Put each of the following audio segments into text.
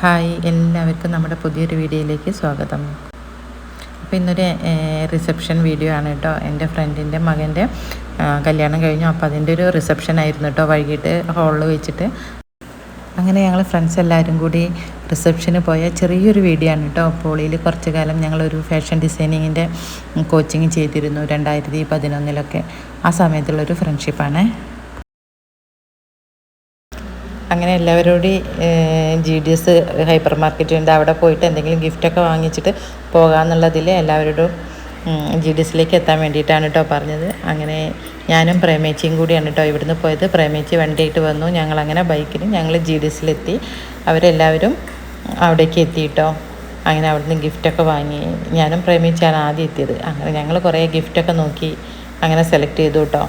Hi എല്ലാവർക്കും നമ്മുടെ പുതിയൊരു വീഡിയോയിലേക്ക് സ്വാഗതം. അപ്പോൾ ഇന്നൊരു റിസപ്ഷൻ വീഡിയോ ആണ് കേട്ടോ. എന്റെ ഫ്രണ്ടിന്റെ മകന്റെ കല്യാണം കഴിഞ്ഞു. അപ്പോൾ അതിന്റെ ഒരു റിസപ്ഷൻ ആയിരുന്നു കേട്ടോ വൈകിട്ട് ഹാളിൽ വെച്ചിട്ട്. അങ്ങനെ ഞങ്ങൾ ഫ്രണ്ട്സ് എല്ലാവരും കൂടി റിസപ്ഷന് പോയ ചെറിയൊരു വീഡിയോ ആണ് കേട്ടോ. പോളിയിൽ കുറച്ച് കാലം ഞങ്ങളൊരു ഫാഷൻ ഡിസൈനിങ്ങിന്റെ കോച്ചിങ് ചെയ്തിരുന്നു രണ്ടായിരത്തി പതിനൊന്നിലൊക്കെ. ആ സമയത്തുള്ളൊരു ഫ്രണ്ട്ഷിപ്പാണ് അങ്ങനെ എല്ലാവരോടും G D S hyper market ഉണ്ട്. അവിടെ പോയിട്ട് എന്തെങ്കിലും ഗിഫ്റ്റൊക്കെ വാങ്ങിച്ചിട്ട് പോകാമെന്നുള്ളതിൽ എല്ലാവരോടും ജി ഡി എസിലേക്ക് എത്താൻ വേണ്ടിയിട്ടാണ് കേട്ടോ പറഞ്ഞത്. അങ്ങനെ ഞാനും പ്രേമേച്ചിയും കൂടിയാണ് കേട്ടോ ഇവിടുന്ന് പോയത്. പ്രേമേച്ചി വണ്ടിയായിട്ട് വന്നു. ഞങ്ങളങ്ങനെ ബൈക്കിൽ ഞങ്ങൾ ജി ഡി എസിലെത്തി അവരെല്ലാവരും അവിടേക്ക് എത്തി കേട്ടോ അങ്ങനെ അവിടുന്ന് ഗിഫ്റ്റൊക്കെ വാങ്ങി. ഞാനും പ്രേമിച്ചാണ് ആദ്യം എത്തിയത്. അങ്ങനെ ഞങ്ങൾ കുറേ ഗിഫ്റ്റൊക്കെ നോക്കി അങ്ങനെ സെലക്ട് ചെയ്തു കേട്ടോ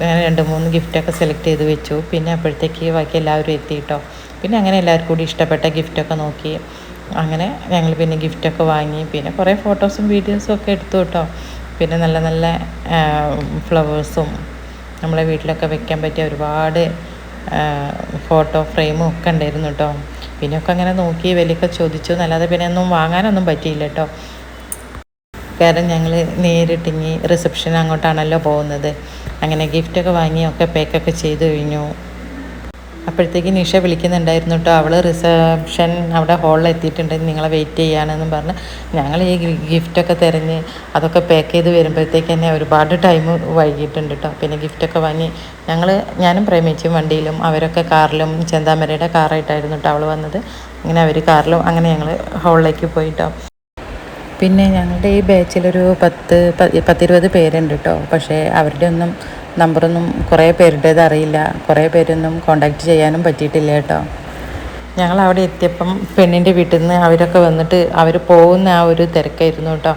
അങ്ങനെ രണ്ട് മൂന്ന് ഗിഫ്റ്റൊക്കെ സെലക്ട് ചെയ്ത് വെച്ചു. പിന്നെ അപ്പോഴത്തേക്ക് ബാക്കി എല്ലാവരും എത്തി കേട്ടോ പിന്നെ അങ്ങനെ എല്ലാവർക്കും കൂടി ഇഷ്ടപ്പെട്ട ഗിഫ്റ്റൊക്കെ നോക്കി. അങ്ങനെ ഞങ്ങൾ പിന്നെ ഗിഫ്റ്റൊക്കെ വാങ്ങി. പിന്നെ കുറേ ഫോട്ടോസും വീഡിയോസും ഒക്കെ എടുത്തു കേട്ടോ പിന്നെ നല്ല നല്ല ഫ്ലവേഴ്സും നമ്മളെ വീട്ടിലൊക്കെ വെക്കാൻ പറ്റിയ ഒരുപാട് ഫോട്ടോ ഫ്രെയിമും ഒക്കെ ഉണ്ടായിരുന്നു കേട്ടോ പിന്നെയൊക്കെ അങ്ങനെ നോക്കി വിലയൊക്കെ ചോദിച്ചു. എന്നല്ലാതെ പിന്നെ ഒന്നും വാങ്ങാനൊന്നും പറ്റിയില്ല കേട്ടോ കാരണം ഞങ്ങൾ നേരിട്ടിങ്ങി റിസപ്ഷൻ അങ്ങോട്ടാണല്ലോ പോകുന്നത്. അങ്ങനെ ഗിഫ്റ്റൊക്കെ വാങ്ങി ഒക്കെ പാക്കൊക്കെ ചെയ്ത് കഴിഞ്ഞു. അപ്പോഴത്തേക്ക് നിഷ വിളിക്കുന്നുണ്ടായിരുന്നു കേട്ടോ അവൾ റിസപ്ഷൻ അവിടെ ഹോളിൽ എത്തിയിട്ടുണ്ട് നിങ്ങളെ വെയിറ്റ് ചെയ്യാനെന്നും പറഞ്ഞ്. ഞങ്ങൾ ഈ ഗിഫ്റ്റൊക്കെ തിരഞ്ഞ് അതൊക്കെ പാക്ക് ചെയ്ത് വരുമ്പോഴത്തേക്ക് തന്നെ ഒരുപാട് ടൈം വൈകിട്ടുണ്ട് കേട്ടോ പിന്നെ ഗിഫ്റ്റൊക്കെ വാങ്ങി ഞങ്ങൾ ഞാനും പ്രേമിച്ചും വണ്ടിയിലും അവരൊക്കെ കാറിലും ചെന്താമരയുടെ കാറായിട്ടായിരുന്നു കേട്ടോ അവൾ വന്നത്. അങ്ങനെ അവർ കാറിലും അങ്ങനെ ഞങ്ങൾ ഹോളിലേക്ക് പോയിട്ടോ പിന്നെ ഞങ്ങളുടെ ഈ ബാച്ചിലൊരു പത്ത് പത്തിരുപത് പേരുണ്ട് കേട്ടോ പക്ഷേ അവരുടെ ഒന്നും നമ്പറൊന്നും കുറേ പേരുടേത് അറിയില്ല. കുറേ പേരൊന്നും കോണ്ടാക്ട് ചെയ്യാനും പറ്റിയിട്ടില്ല കേട്ടോ ഞങ്ങൾ അവിടെ എത്തിയപ്പം പെണ്ണിന്റെ വീട്ടിൽ നിന്ന് അവരൊക്കെ വന്നിട്ട് അവർ പോകുന്ന ആ ഒരു തിരക്കായിരുന്നു കേട്ടോ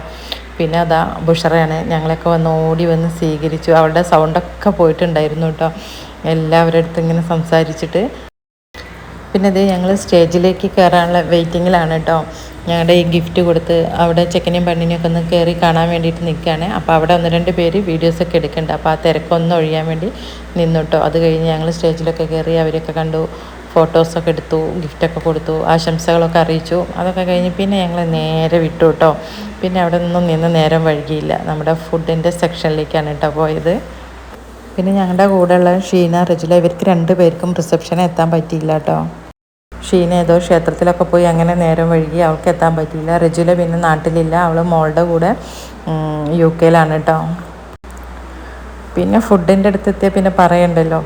പിന്നെ അതാ ബുഷറയാണ് ഞങ്ങളൊക്കെ വന്ന് ഓടി വന്ന് സ്വീകരിച്ചു. അവളുടെ സൗണ്ടൊക്കെ പോയിട്ടുണ്ടായിരുന്നു കേട്ടോ എല്ലാവരുടെ അടുത്ത് ഇങ്ങനെ സംസാരിച്ചിട്ട്. പിന്നെ ഇത് ഞങ്ങൾ സ്റ്റേജിലേക്ക് കയറാനുള്ള വെയിറ്റിങ്ങിലാണ് കേട്ടോ ഞങ്ങളുടെ ഈ ഗിഫ്റ്റ് കൊടുത്ത് അവിടെ ചെക്കനെയും പെണ്ണിനെയും ഒക്കെ ഒന്ന് കയറി കാണാൻ വേണ്ടിയിട്ട് നിൽക്കുകയാണ്. അപ്പോൾ അവിടെ ഒന്ന് രണ്ട് പേര് വീഡിയോസൊക്കെ എടുക്കുന്നുണ്ട്. അപ്പോൾ ആ തിരക്കൊന്നും ഒഴിയാൻ വേണ്ടി നിന്നുട്ടോ അത് കഴിഞ്ഞ് ഞങ്ങൾ സ്റ്റേജിലൊക്കെ കയറി അവരൊക്കെ കണ്ടു. ഫോട്ടോസൊക്കെ എടുത്തു ഗിഫ്റ്റൊക്കെ കൊടുത്തു ആശംസകളൊക്കെ അറിയിച്ചു. അതൊക്കെ കഴിഞ്ഞ് പിന്നെ ഞങ്ങൾ നേരെ വിട്ടു കേട്ടോ. പിന്നെ അവിടെ നിന്നും നിന്ന് നേരം വഴുകിയില്ല നമ്മുടെ ഫുഡിന്റെ സെക്ഷനിലേക്കാണ് കേട്ടോ പോയത്. പിന്നെ ഞങ്ങളുടെ കൂടെയുള്ള ഷീന റിജുല ഇവർക്ക് രണ്ട് പേർക്കും റിസപ്ഷന് എത്താൻ പറ്റിയില്ല കേട്ടോ. ഷീന ഏതോ ക്ഷേത്രത്തിലൊക്കെ പോയി അങ്ങനെ നേരം വഴുകി അവൾക്ക് എത്താൻ പറ്റിയില്ല. റെജുല പിന്നെ നാട്ടിലില്ല. അവൾ മോളുടെ കൂടെ യു കെയിലാണ് കേട്ടോ പിന്നെ ഫുഡിന്റെ അടുത്തെത്തിയാൽ പിന്നെ പറയണ്ടല്ലോ.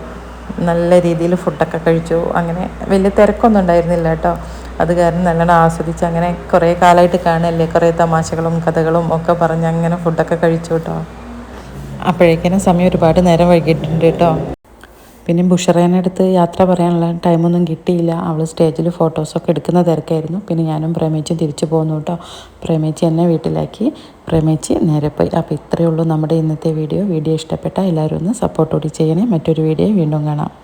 നല്ല രീതിയിൽ ഫുഡൊക്കെ കഴിച്ചു. അങ്ങനെ വലിയ തിരക്കൊന്നും ഉണ്ടായിരുന്നില്ല കേട്ടോ അത് കാരണം നല്ലോണം ആസ്വദിച്ച് അങ്ങനെ കുറേ കാലമായിട്ട് കാണല്ലേ. കുറേ തമാശകളും കഥകളും ഒക്കെ പറഞ്ഞ് അങ്ങനെ ഫുഡൊക്കെ കഴിച്ചു കേട്ടോ അപ്പോഴേക്കിനും സമയം ഒരുപാട് നേരം വൈകിട്ടുണ്ട് കേട്ടോ പിന്നെ ബുഷറേനടുത്ത് യാത്ര പറയാനുള്ള ടൈമൊന്നും കിട്ടിയില്ല. അവൾ സ്റ്റേജിൽ ഫോട്ടോസൊക്കെ എടുക്കുന്ന തിരക്കായിരുന്നു. പിന്നെ ഞാനും പ്രേമിച്ചും തിരിച്ചു പോന്നു കേട്ടോ. പ്രേമേച്ചി എന്നെ വീട്ടിലാക്കി. പ്രേമേച്ചി നേരെ പോയി. അപ്പോൾ ഇത്രയേ ഉള്ളൂ നമ്മുടെ ഇന്നത്തെ വീഡിയോ. വീഡിയോ ഇഷ്ടപ്പെട്ട എല്ലാവരും ഒന്ന് സപ്പോർട്ടോടി ചെയ്യണേ. മറ്റൊരു വീഡിയോ വീണ്ടും കാണാം.